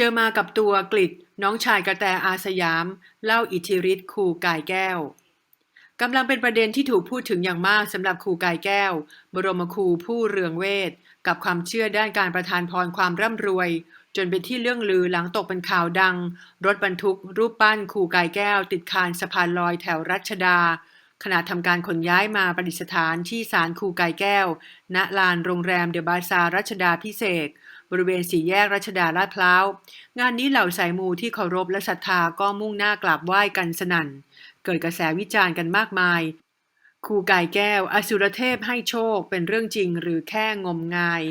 เจอมากับตัวกลิดน้องชายกระแตอาสยาม เล่าอิทธิฤทธิ์ครูกายแก้วกำลังเป็นประเด็นที่ถูกพูดถึงอย่างมากสำหรับครูกายแก้ว บรมครูผู้เรืองเวท กับความเชื่อด้านการประทานพรความร่ำรวย จนเป็นที่เรื่องลือหลังตกเป็นข่าวดัง รถบรรทุก รูปปั้นครูกายแก้ว ติดคานสะพานลอยแถวรัชดา ขณะทำการขนย้ายมาประดิษฐานที่ศาลครูกายแก้ว ณลานโรงแรมเดอะบาซารัชดาพิเศษ บริเวณสี่แยกรัชดาลาดพร้าว งานนี้เหล่าสายมูที่เคารพและศรัทธาก็มุ่งหน้ากราบไหว้กันสนั่น เกิดกระแสวิจารณ์กันมากมายครูกายแก้ว อสุรเทพให้โชคเป็นเรื่องจริงหรือแค่งมงาย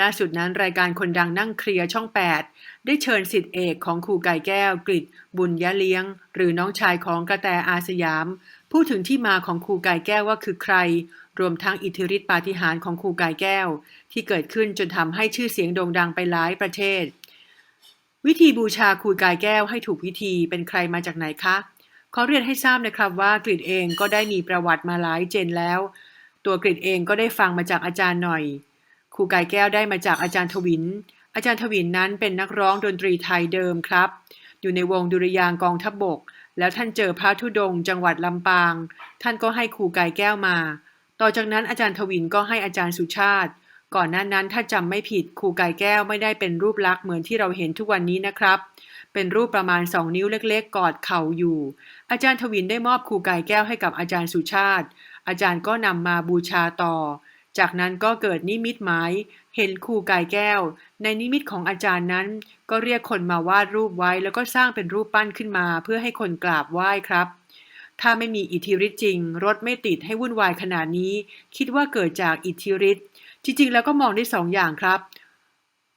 ล่าสุดนั้นรายการคนดังนั่งเคลียร์ช่อง 8 ได้เชิญสิทธิเอกของครูกายแก้วกริดบุญยะเลี้ยง หรือน้องชายของกระแตอาสยาม พูดถึงที่มาของครูกายแก้วว่าคือใคร รวมทั้งอิทธิฤทธิปาฏิหาริย์ของครูกายแก้ว ที่เกิดขึ้นจนทำให้ชื่อเสียงโด่งดังไปหลายประเทศ วิธีบูชาครูกายแก้วให้ถูกวิธีเป็นใครมาจากไหนคะขอเรียนให้ทราบนะครับว่ากริดเองก็ได้มีประวัติมาหลายเจนแล้ว ตัวกริดเองก็ได้ฟังมาจากอาจารย์หน่อย ครูกายแก้วได้มาจากอาจารย์ทวิน อาจารย์ทวินนั้นเป็นนักร้องดนตรีไทยเดิมครับ อยู่ในวงดุริยางกองทัพบบก แล้วท่านเจอพระธุดง จังหวัดลำปาง ท่านก็ให้ครูกายแก้วมา ต่อจากนั้นอาจารย์ทวินก็ให้อาจารย์สุชาติ ก่อนหน้านั้นถ้าจำไม่ผิดครูกายแก้วไม่ได้เป็นรูปลักษณ์เหมือนที่เราเห็นทุกวันนี้นะครับ เป็นรูปประมาณ2นิ้วเล็กๆ กอดเข่าอยู่ อาจารย์ทวินได้มอบครูกายแก้วให้กับอาจารย์สุชาติ อาจารย์ก็นำมาบูชาต่อ จากนั้นก็เกิดนิมิตหมายเห็นครูกายแก้ว ในนิมิตของอาจารย์นั้น ก็เรียกคนมาวาดรูปไว้ แล้วก็สร้างเป็นรูปปั้นขึ้นมา เพื่อให้คนกราบไหว้ครับ ถ้าไม่มีอิทธิฤทธิ์จริง รถไม่ติดให้วุ่นวายขนาดนี้ คิดว่าเกิดจากอิทธิฤทธิ์จริง ๆ แล้วก็มองได้สองอย่างครับ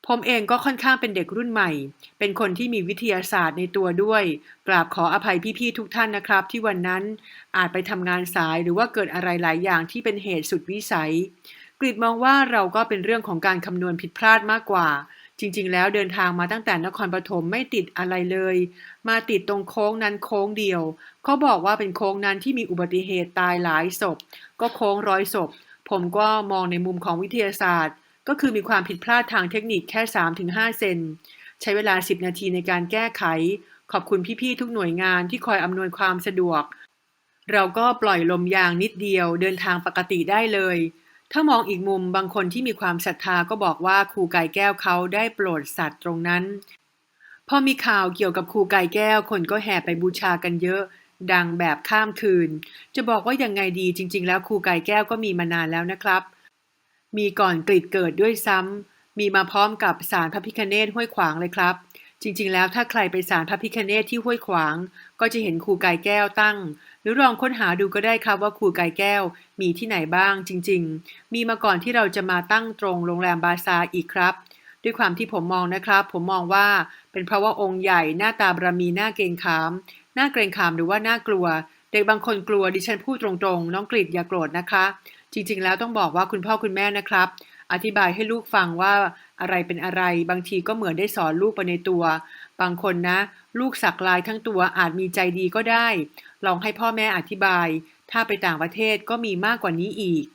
ผมเองก็ค่อนข้างเป็นเด็กรุ่นใหม่ เป็นคนที่มีวิทยาศาสตร์ในตัวด้วย กราบขออภัยพี่ๆทุกท่านนะครับ ที่วันนั้นอาจไปทำงานสายหรือว่าเกิดอะไรหลายอย่างที่เป็นเหตุสุดวิสัยกริดมองว่าเราก็เป็นเรื่องของการคำนวณผิดพลาดมากกว่า จริงๆ แล้วเดินทางมาตั้งแต่นครปฐมไม่ติดอะไรเลย มาติดตรงโค้งนั้นโค้งเดียว เขาบอกว่าเป็นโค้งนั้นที่มีอุบัติเหตุตายหลายศพ ก็โค้งร้อยศพ ผมก็มองในมุมของวิทยาศาสตร์ ก็คือมีความผิดพลาดทางเทคนิคแค่ 3-5 เซน ใช้เวลา 10 นาทีในการแก้ไข ขอบคุณพี่ๆ ทุกหน่วยงานที่คอยอำนวยความสะดวก เราก็ปล่อยลมยางนิดเดียวเดินทางปกติได้เลย ถ้ามองอีกมุมบางคนที่มีความศรัทธาก็บอกว่าครูไก่แก้วเขาได้โปรดสัตว์ตรงนั้น พอมีข่าวเกี่ยวกับครูไก่แก้ว คนก็แห่ไปบูชากันเยอะ ดังแบบข้ามคืน จะบอกว่ายังไงดีจริง ๆ แล้วครูไก่แก้วก็มีมานานแล้วนะครับ มีก่อนกรีดเกิดด้วยซ้ำมีมาพร้อมกับสารพระพิคเนตห้วยขวางเลยครับ จริงๆ แล้วถ้าใครไปสารพระพิคเนตที่ห้วยขวาง ก็จะเห็นครูไก่แก้วตั้ง หรือลองค้นหาดูก็ได้ครับว่าครูไก่แก้วมีที่ไหนบ้าง จริง ๆ มีมาก่อนที่เราจะมาตั้งตรงโรงแรมบาซาร์อีกครับ ด้วยความที่ผมมองนะครับ ผมมองว่าเป็นเพราะว่าองค์ใหญ่หน้าตาบารมีหน้าเกรงขามหน้าเกรงขามหรือว่าหน่ากลัว เด็กบางคนกลัวดิฉันพูดตรงๆ น้องกรีดอย่าโกรธนะคะ จริง ๆ แล้วต้องบอกว่าคุณพ่อคุณแม่นะครับ อธิบายให้ลูกฟังว่า อะไรเป็นอะไร บางทีก็เหมือนได้สอนลูกไปในตัว บางคนนะ ลูกสักลายทั้งตัวอาจมีใจดีก็ได้ ลองให้พ่อแม่อธิบาย ถ้าไปต่างประเทศก็มีมากกว่านี้อีก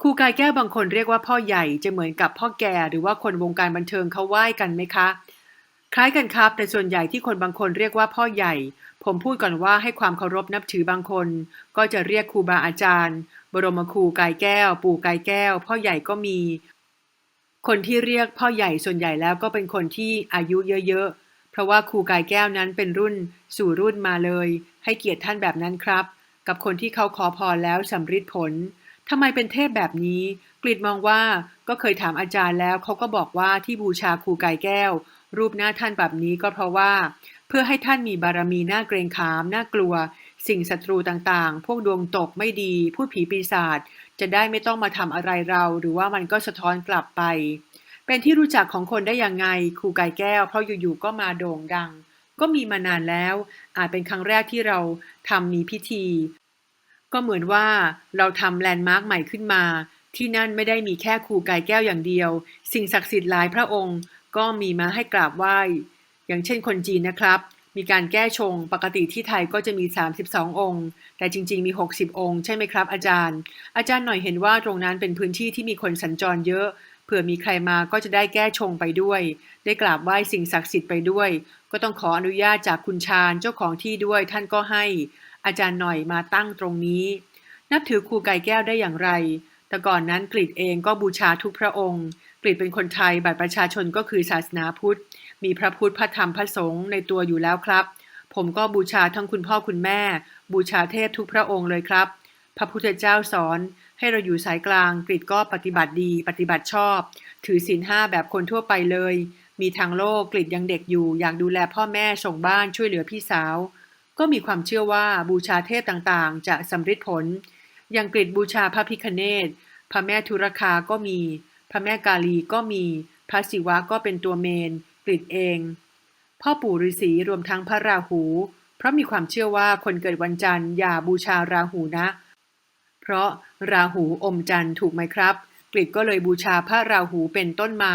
ครูกายแก้วบางคนเรียกว่าพ่อใหญ่จะเหมือนกับพ่อแก่หรือว่าคนวงการบันเทิงเขาไหว้กันไหมคะ คล้ายกันครับ แต่ส่วนใหญ่ที่คนบางคนเรียกว่าพ่อใหญ่ ผมพูดก่อนว่าให้ความเคารพนับถือบางคน ก็จะเรียกครูบาอาจารย์ บรมครูกายแก้ว ปู่กายแก้ว พ่อใหญ่ก็มี คนที่เรียกพ่อใหญ่ส่วนใหญ่แล้วก็เป็นคนที่อายุเยอะๆ เพราะว่าครูกายแก้วนั้นเป็นรุ่นสู่รุ่นมาเลย ให้เกียรติท่านแบบนั้นครับ กับคนที่เขาขอพรแล้วสำฤทธิ์ผลทำไมเป็นเทพแบบนี้กฤษมองว่าก็เคยถามอาจารย์แล้วเขาก็บอกว่าที่บูชาครูกายแก้ว รูปหน้าท่านแบบนี้ก็เพราะว่า เพื่อให้ท่านมีบารมีหน่าเกรงขามน่ากลัว สิ่งศัตรูต่างๆ พวกดวงตกไม่ดี ผู้ผีปีศาจ จะได้ไม่ต้องมาทำอะไรเรา หรือว่ามันก็สะท้อนกลับไป เป็นที่รู้จักของคนได้ยังไงครูกายแก้ว เพราะอยู่ๆก็มาโด่งดัง ก็มีมานานแล้ว อาจเป็นครั้งแรกที่เราทำมีพิธี ก็เหมือนว่าเราทำแลนด์มาร์คใหม่ขึ้นมา ที่นั่นไม่ได้มีแค่ครูกายแก้วอย่างเดียว สิ่งศักดิ์สิทธิ์หลายพระองค์ ก็มีมาให้กราบไหว้อย่างเช่นคนจีนนะครับ มีการแก้ชงปกติที่ไทยก็จะมี 32 องค์ แต่จริง ๆ มี 60 องค์ ใช่ไหมครับ อาจารย์ อาจารย์หน่อยเห็นว่าตรงนั้นเป็นพื้นที่ที่มีคนสัญจรเยอะเผื่อมีใครมาก็จะได้แก้ชงไปด้วย ได้กราบไหว้สิ่งศักดิ์สิทธิ์ไปด้วย ก็ต้องขออนุญาตจากคุณชาญเจ้าของที่ด้วย ท่านก็ให้ อาจารย์หน่อยมาตั้งตรงนี้ นับถือครูไก่แก้วได้อย่างไร แต่ก่อนนั้นกรีดเองก็บูชาทุกพระองค์กรีดเป็นคนไทยบัตรประชาชนก็คือศาสนาพุทธ มีพระพุทธพระธรรมพระสงฆ์ในตัวอยู่แล้วครับ ผมก็บูชาทั้งคุณพ่อคุณแม่ บูชาเทพทุกพระองค์เลยครับ พระพุทธเจ้าสอนให้เราอยู่สายกลางกรีดก็ปฏิบัติดี ปฏิบัติชอบ ถือศีลห้าแบบคนทั่วไปเลย มีทางโลกกรีดยังเด็กอยู่ อยากดูแลพ่อแม่ส่งบ้านช่วยเหลือพี่สาว ก็มีความเชื่อว่าบูชาเทพต่างๆ จะสำฤทธิ์ผล อย่างกรีดบูชาพระพิคเนตพระแม่ธุรคาก็มี พระแม่กาลีก็มี พระศิวะก็เป็นตัวเมน กรีดเอง พ่อปู่ฤาษีรวมทั้งพระราหู เพราะมีความเชื่อว่าคนเกิดวันจันทร์อย่าบูชาราหูนะ เพราะราหูอมจันทร์ถูกไหมครับกริดก็เลยบูชาพระราหูเป็นต้นมา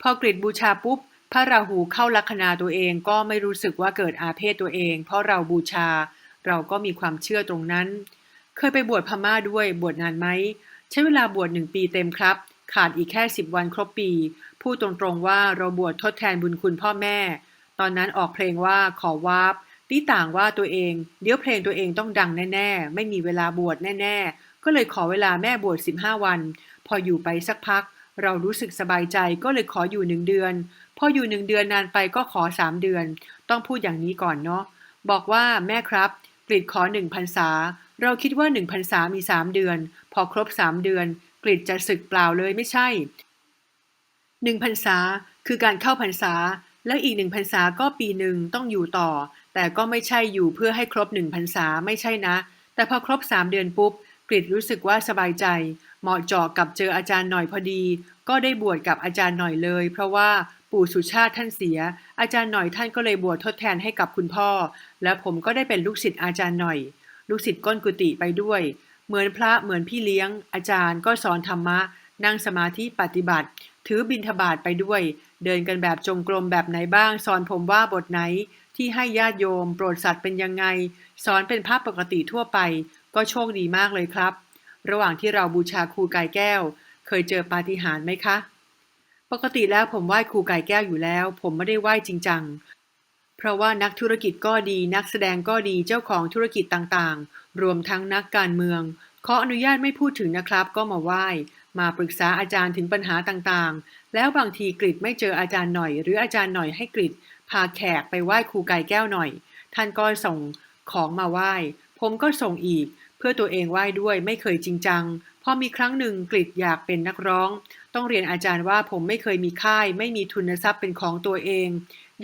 พอกริดบูชาปุ๊บ พระราหูเข้าลัคนาตัวเองก็ไม่รู้สึกว่าเกิดอาเพศตัวเอง เพราะเราบูชา เราก็มีความเชื่อตรงนั้น เคยไปบวชพม่าด้วยบวชนานไหมใช้เวลาบวชหนึ่งปีเต็มครับ ขาดอีกแค่สิบวันครบปี พูดตรงๆว่าเราบวชทดแทนบุญคุณพ่อแม่ ตอนนั้นออกเพลงว่าขอวาบตีต่างว่าตัวเอง เดี๋ยวเพลงตัวเองต้องดังแน่ๆ ไม่มีเวลาบวชแน่ๆ ก็เลยขอเวลาแม่บวช15 วัน พออยู่ไปสักพัก เรารู้สึกสบายใจก็เลยขออยู่หนึ่งเดือน พออยู่หนึ่งเดือนนานไปก็ขอสามเดือน ต้องพูดอย่างนี้ก่อนเนาะ บอกว่าแม่ครับกรีดขอหนึ่งพรรษา เราคิดว่าหนึ่งพรรษามีสามเดือน พอครบสามเดือน กรีดจะศึกเปล่าเลยไม่ใช่หนึ่งพรรษาคือการเข้าพรรษา แล้วอีกหนึ่งพรรษาก็ปีหนึ่งต้องอยู่ต่อ แต่ก็ไม่ใช่อยู่เพื่อให้ครบหนึ่งพรรษาไม่ใช่นะ แต่พอครบสามเดือนปุ๊บกริดรู้สึกว่าสบายใจ เหมาะเจาะกับเจออาจารย์หน่อยพอดี ก็ได้บวชกับอาจารย์หน่อยเลย เพราะว่าปู่สุชาติท่านเสีย อาจารย์หน่อยท่านก็เลยบวชทดแทนให้กับคุณพ่อ แล้วผมก็ได้เป็นลูกศิษย์อาจารย์หน่อย ลูกศิษย์ก้นกุฏิไปด้วย เหมือนพระเหมือนพี่เลี้ยง อาจารย์ก็สอนธรรมะ นั่งสมาธิปฏิบัติ ถือบิณฑบาตไปด้วย เดินกันแบบจงกรมแบบไหนบ้าง สอนผมว่าบทไหนที่ให้ญาติโยม โปรดสัตว์เป็นยังไง สอนเป็นพระปกติทั่วไป ก็โชคดีมากเลยครับ ระหว่างที่เราบูชาครูไก่แก้ว เคยเจอปาฏิหาริย์ไหมคะ ปกติแล้วผมไหว้ครูไก่แก้วอยู่แล้ว ผมไม่ได้ไหว้จริงจังเพราะว่านักธุรกิจก็ดี นักแสดงก็ดีเจ้าของธุรกิจต่างๆ รวมทั้งนักการเมืองขออนุญาตไม่พูดถึงนะครับ ก็มาไหว้ มาปรึกษาอาจารย์ถึงปัญหาต่างๆ แล้วบางทีกริดไม่เจออาจารย์หน่อย หรืออาจารย์หน่อยให้กริดพาแขกไปไหว้ครูไก่แก้วหน่อย ท่านก็ส่งของมาไหว้ ผมก็ส่งอีก เพื่อตัวเองไหว้ด้วยไม่เคยจริงจังพอมีครั้งหนึ่งกริดอยากเป็นนักร้อง ต้องเรียนอาจารย์ว่าผมไม่เคยมีค่าย ไม่มีทุนทรัพย์เป็นของตัวเอง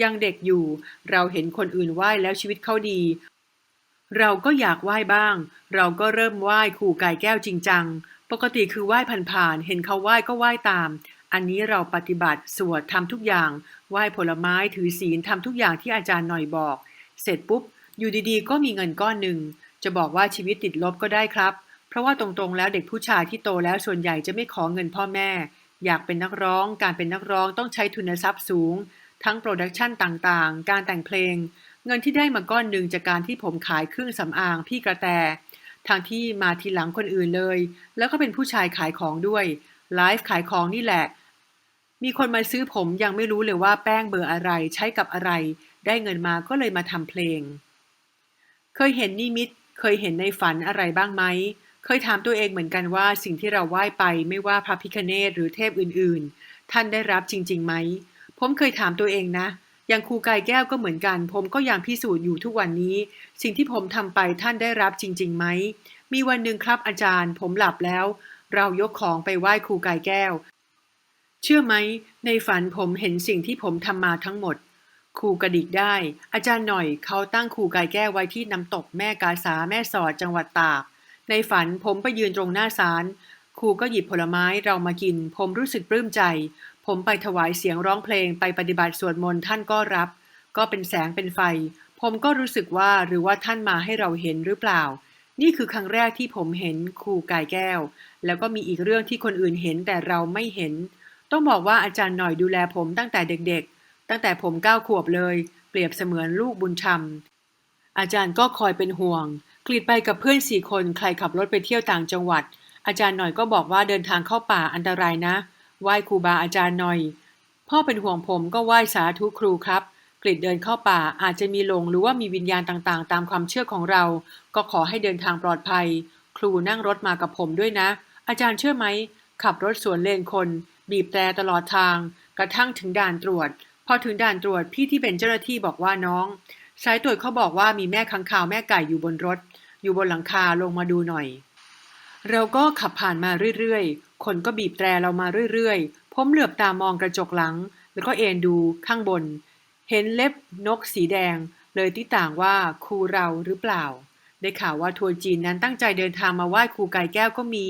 ยังเด็กอยู่ เราเห็นคนอื่นไหว้แล้วชีวิตเขาดี เราก็อยากไหว้บ้าง เราก็เริ่มไหว้ครูไก่แก้วจริงจัง ปกติคือไหว้ผ่านๆ เห็นเขาไหว้ก็ไหว้ตาม อันนี้เราปฏิบัติสวดทำทุกอย่าง ไหว้ผลไม้ถือศีลทำทุกอย่างที่อาจารย์หน่อยบอก เสร็จปุ๊บ อยู่ดีๆ ก็มีเงินก้อนหนึ่ง จะบอกว่าชีวิตติดลบก็ได้ครับ เพราะว่าตรงๆ แล้วเด็กผู้ชายที่โตแล้วส่วนใหญ่จะไม่ขอเงินพ่อแม่ อยากเป็นนักร้อง การเป็นนักร้องต้องใช้ทุนทรัพย์สูง ทั้งโปรดักชันต่างๆ การแต่งเพลง เงินที่ได้มาก้อนหนึ่งจากการที่ผมขายเครื่องสำอางพี่กระแตทางที่มาทีหลังคนอื่นเลย แล้วก็เป็นผู้ชายขายของด้วยไลฟ์ขายของนี่แหละ มีคนมาซื้อผมยังไม่รู้เลยว่าแป้งเบอร์อะไรใช้กับอะไร ได้เงินมาก็เลยมาทำเพลง เคยเห็นนิมิต เคยเห็นในฝันอะไรบ้างไหม เคยถามตัวเองเหมือนกันว่าสิ่งที่เราไหว้ไปไม่ว่าพระพิคเนตหรือเทพอื่นๆ ท่านได้รับจริงๆไหม ผมเคยถามตัวเองนะ อย่างครูกายแก้วก็เหมือนกัน ผมก็ยังพิสูจน์อยู่ทุกวันนี้ สิ่งที่ผมทำไปท่านได้รับจริงๆไหม มีวันหนึ่งครับอาจารย์ ผมหลับแล้ว เรายกของไปไหว้ครูกายแก้ว เชื่อไหม ในฝันผมเห็นสิ่งที่ผมทำมาทั้งหมด ครูกระดิกได้ อาจารย์หน่อยเขาตั้งครูกายแก้วไว้ที่น้ำตกแม่กาสาแม่สอดจังหวัดตาก ในฝันผมไปยืนตรงหน้าศาลครูก็หยิบผลไม้เรามากิน ผมรู้สึกปลื้มใจ ผมไปถวายเสียงร้องเพลงไปปฏิบัติสวดมนต์ท่านก็รับ ก็เป็นแสงเป็นไฟ ผมก็รู้สึกว่าหรือว่าท่านมาให้เราเห็นหรือเปล่า นี่คือครั้งแรกที่ผมเห็นครูกายแก้ว แล้วก็มีอีกเรื่องที่คนอื่นเห็นแต่เราไม่เห็น ต้องบอกว่าอาจารย์หน่อยดูแลผมตั้งแต่เด็กๆ ตั้งแต่ผมเก้าขวบเลย เปรียบเสมือนลูกบุญธรรมอาจารย์ก็คอยเป็นห่วงกลีดไปกับเพื่อนสี่คนใครขับรถไปเที่ยวต่างจังหวัด อาจารย์หน่อยก็บอกว่าเดินทางเข้าป่าอันตรายนะ ไหว้ครูบาอาจารย์หน่อย พ่อเป็นห่วงผมก็ไหว้สาธุครูครับ กริดเดินเข้าป่าอาจจะมีหลงหรือว่ามีวิญญาณต่างๆ ตามความเชื่อของเรา ก็ขอให้เดินทางปลอดภัย ครูนั่งรถมากับผมด้วยนะ อาจารย์เชื่อไหม ขับรถสวนเลนคน บีบแตรตลอดทาง กระทั่งถึงด่านตรวจ พอถึงด่านตรวจพี่ที่เป็นเจ้าหน้าที่บอกว่าน้องสายตรวจเขาบอกว่ามีแม่ค้างคาวแม่ไก่อยู่บนรถ อยู่บนหลังคาลงมาดูหน่อย เราก็ขับผ่านมาเรื่อยๆ คนก็บีบแตรเรามาเรื่อยๆ ผมเหลือบตามองกระจกหลัง แล้วก็เอนดูข้างบน เห็นเล็บนกสีแดง เลยที่ต่างว่าครูเราหรือเปล่า ได้ข่าวว่าทัวร์จีนนั้นตั้งใจเดินทางมาไหว้ครูไก่แก้วก็มี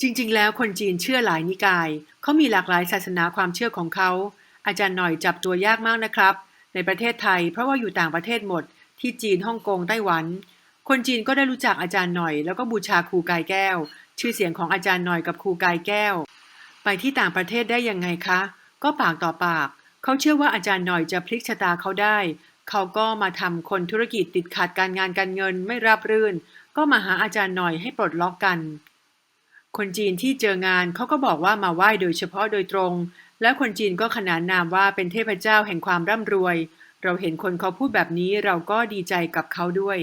จริงๆ แล้วคนจีนเชื่อหลายนิกาย เขามีหลากหลายศาสนาความเชื่อของเขา อาจารย์หน่อยจับตัวยากมากนะครับ ในประเทศไทย เพราะว่าอยู่ต่างประเทศหมด ที่จีนฮ่องกงไต้หวัน คนจีนก็ได้รู้จักอาจารย์หน่อย แล้วก็บูชาครูกายแก้ว ชื่อเสียงของอาจารย์หน่อยกับครูกายแก้ว ไปที่ต่างประเทศได้ยังไงคะ ก็ปากต่อปาก เขาเชื่อว่าอาจารย์หน่อยจะพลิกชะตาเขาได้ เขาก็มาทำคนธุรกิจติดขัดการงานการเงินไม่ราบรื่น ก็มาหาอาจารย์หน่อยให้ปลดล็อกกัน คนจีนที่เจองานเขาก็บอกว่ามาไหว้โดยเฉพาะโดยตรง และคนจีนก็ขนานนามว่าเป็นเทพเจ้าแห่งความร่ำรวย เราเห็นคนเขาพูดแบบนี้เราก็ดีใจกับเขาด้วย